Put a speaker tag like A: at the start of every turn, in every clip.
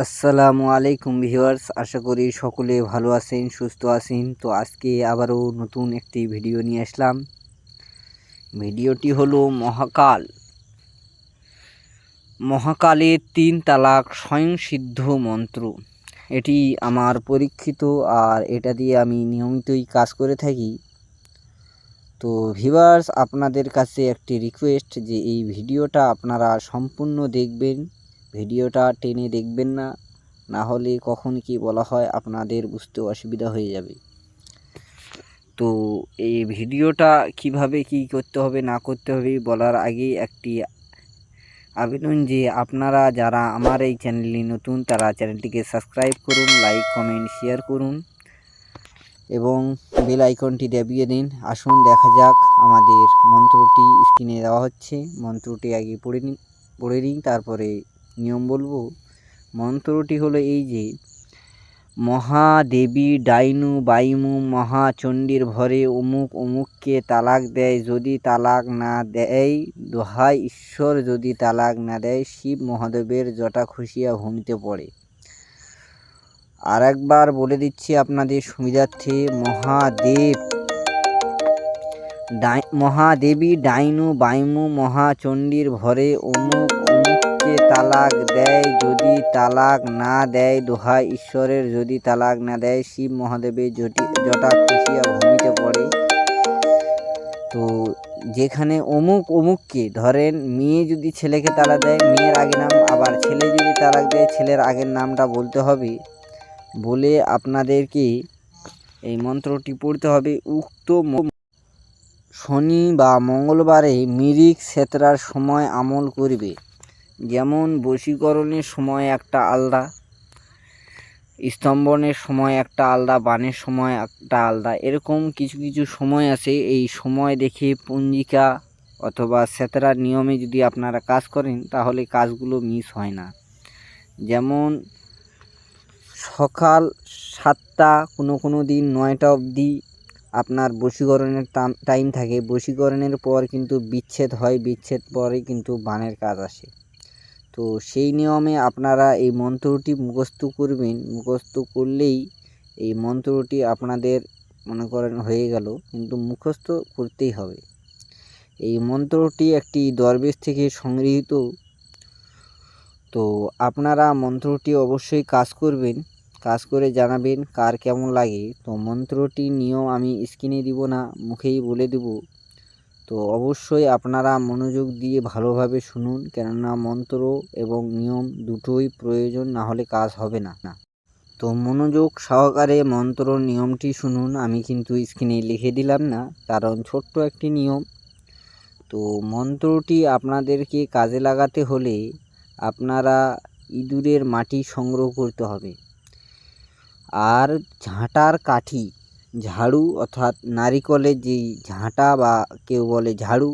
A: আসসালামু আলাইকুম ভিউয়ার্স, আশা করি সকলে ভালো আছেন, সুস্থ আছেন। তো আজকে আবারও নতুন একটি ভিডিও নিয়ে আসলাম। ভিডিওটি হলো মহাকাল। মহাকালের তিন তালাক স্বয়ংসিদ্ধ মন্ত্র। এটি আমার পরীক্ষিত আর এটা দিয়ে আমি নিয়মিতই কাজ করে থাকি। তো ভিউয়ার্স, আপনাদের কাছে একটি রিকোয়েস্ট যে এই ভিডিওটা আপনারা সম্পূর্ণ দেখবেন। ভিডিওটা টেনে দেখবেন না না হলে কখন কি বলা হয় আপনাদের বুঝতে অসুবিধা হয়ে যাবে। তো এই ভিডিওটা কীভাবে কি করতে হবে, না করতে হবে বলার আগে একটি আবেদন যে আপনারা যারা আমার এই চ্যানেলে নতুন, তারা চ্যানেলটিকে সাবস্ক্রাইব করুন, লাইক, কমেন্ট, শেয়ার করুন এবং বেল আইকনটি দাবিয়ে দিন। আসুন, দেখা যাক আমাদের মন্ত্রটি স্ক্রিনে দেওয়া হচ্ছে। মন্ত্রটি আগে পড়ে নিন পড়ে নিন, তারপরে নিয়ম বলব? মন্ত্রটি হলো এই যে, মহাদেবী ডাইনু বাইমু মহাচণ্ডীর ভরে অমুক অমুককে তালাক দেয়, যদি তালাক না দেয়, দোহাই ঈশ্বর যদি তালাক না দেয়, শিব মহাদেবের জটা খুশিয়া ভূমিতে পড়ে। আর একবার বলে দিচ্ছি আপনাদের সুবিধার্থে, মহাদেব মহাদেবী ডাইনু বাইমু মহাচণ্ডীর ভরে অমুক অমুককে তালাক দেয়, যদি তালাক না দেয়, দোহা ঈশ্বরের যদি তালাক না দেয়, শিব মহাদেবের জটি জটা খুশিয়া ভূমিতে পড়ে। তো যেখানে অমুক অমুককে ধরেন মেয়ে যদি ছেলেকে তালাক দেয়, মেয়ের আগে নাম, আবার ছেলে যদি তালাক দেয়, ছেলের আগের নামটা বলতে হবে। বলে আপনাদেরকে এই মন্ত্রটি পড়তে হবে, উক্ত শনি বা মঙ্গলবারে মিরিক সেতরার সময় আমল করবে। যেমন বশীকরণের সময় একটা আলাদা, স্তম্ভনের সময় একটা আলাদা, বানের সময় একটা আলাদা, এরকম কিছু কিছু সময় আছে। এই সময় দেখে পঞ্জিকা অথবা সেতরার নিয়মে যদি আপনারা কাজ করেন, তাহলে কাজগুলো মিস হয় না। যেমন সকাল সাতটা কোনো কোনো দিন নয়টা অবধি আপনার বশীকরণের টাইম থাকে। বশীকরণের পর কিন্তু বিচ্ছেদ হয়, বিচ্ছেদ পরে কিন্তু বানের কাজ আসে। তো সেই নিয়মে আপনারা এই মন্ত্রটি মুখস্থ করবেন। মুখস্থ করলেই এই মন্ত্রটি আপনাদের মনে করেন হয়ে গেল, কিন্তু মুখস্থ করতেই হবে। এই মন্ত্রটি একটি দরবেশ থেকে সংগৃহীত। তো আপনারা মন্ত্রটি অবশ্যই কাজ করবেন, কাজ করে জানাবেন কার কেমন লাগে। তো মন্ত্রটি নিয়ম আমি স্ক্রিনে দিব না, মুখেই বলে দেব। তো অবশ্যই আপনারা মনোযোগ দিয়ে ভালোভাবে শুনুন, কেননা মন্ত্র এবং নিয়ম দুটোই প্রয়োজন, না হলে কাজ হবে না। না তো মনোযোগ সহকারে মন্ত্র, নিয়মটি শুনুন, আমি কিন্তু স্ক্রিনে লিখে দিলাম না, কারণ ছোট্ট একটি নিয়ম। তো মন্ত্রটি আপনাদেরকে কাজে লাগাতে হলে আপনারা ইঁদুরের মাটি সংগ্রহ করতে হবে। আর ঝাঁটার কাঠি ঝাড়ু অর্থাৎ নারিকলের যেই ঝাঁটা বা কেউ বলে ঝাড়ু,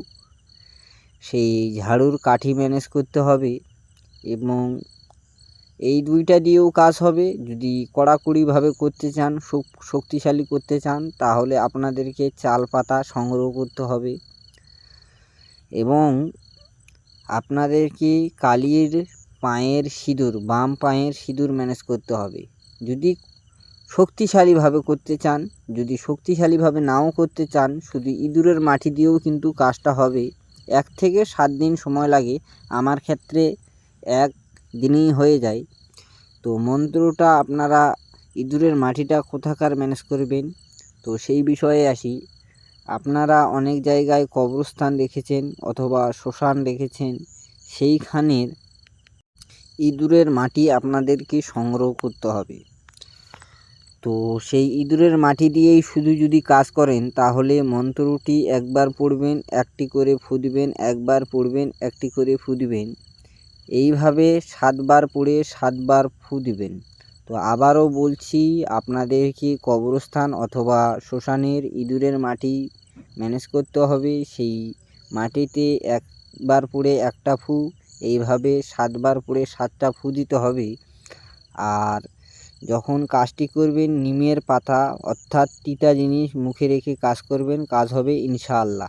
A: সেই ঝাড়ুর কাঠি ম্যানেজ করতে হবে এবং এই দুইটা দিয়েও কাজ হবে। যদি কড়াকড়িভাবে করতে চান শক্তিশালী করতে চান, তাহলে আপনাদেরকে চাল পাতা সংগ্রহ করতে হবে এবং আপনাদেরকে কালির পায়ের সিঁদুর, বাম পায়ের সিঁদুর ম্যানেজ করতে হবে। যদি শক্তিশালীভাবে করতে চান, যদি শক্তিশালীভাবে নাও করতে চান, শুধু ইঁদুরের মাটি দিয়েও কিন্তু কাজটা হবে। এক থেকে সাত দিন সময় লাগে, আমার ক্ষেত্রে এক দিনেই হয়ে যায়। তো মন্ত্রটা আপনারা ইঁদুরের মাটিটা কোথাকার ম্যানেজ করবেন? তো সেই বিষয়ে আসি। আপনারা অনেক জায়গায় কবরস্থান দেখেছেন অথবা শ্মশান দেখেছেন, সেইখানের ইঁদুরের মাটি আপনাদেরকে সংগ্রহ করতে হবে। তো সেই ইঁদুরের মাটি দিয়েই শুধু যদি কাজ করেন, তাহলে মন্ত্রটি একবার পড়বেন, একটি করে ফু দিবেন একবার পড়বেন, একটি করে ফু দিবেন এইভাবে সাতবার পড়ে সাতবার ফু দিবেন তো আবারও বলছি আপনাদেরকে কবরস্থান অথবা শ্মশানের ইঁদুরের মাটি ম্যানেজ করতে হবে? সেই মাটিতে একবার পড়ে একটা ফু, এইভাবে সাতবার পড়ে সাতটা ফু দিতে হবে। আর যখন কাজটি করবেন, নিমের পাতা অর্থাৎ তিতা জিনিস মুখে রেখে কাজ করবেন, কাজ হবে ইনশাআল্লাহ।